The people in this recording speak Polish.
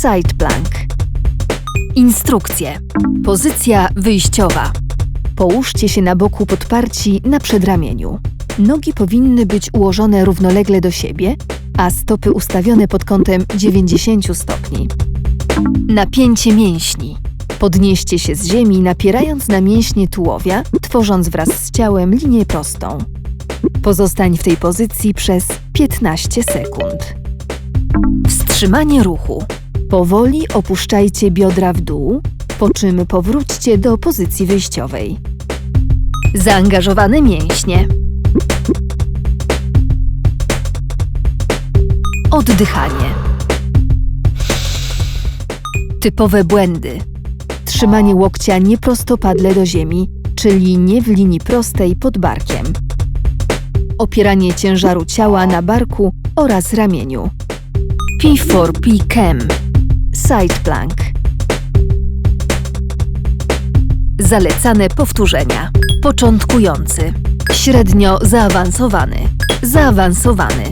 Side plank. Instrukcje. Pozycja wyjściowa. Połóżcie się na boku podparci na przedramieniu. Nogi powinny być ułożone równolegle do siebie, a stopy ustawione pod kątem 90 stopni. Napięcie mięśni. Podnieście się z ziemi, napierając na mięśnie tułowia, tworząc wraz z ciałem linię prostą. Pozostań w tej pozycji przez 15 sekund. Wstrzymanie ruchu. Powoli opuszczajcie biodra w dół, po czym powróćcie do pozycji wyjściowej. Zaangażowane mięśnie. Oddychanie. Typowe błędy. Trzymanie łokcia nieprostopadle do ziemi, czyli nie w linii prostej pod barkiem. Opieranie ciężaru ciała na barku oraz ramieniu. P4P Cam Side plank Zalecane powtórzenia. Początkujący. Średnio zaawansowany. Zaawansowany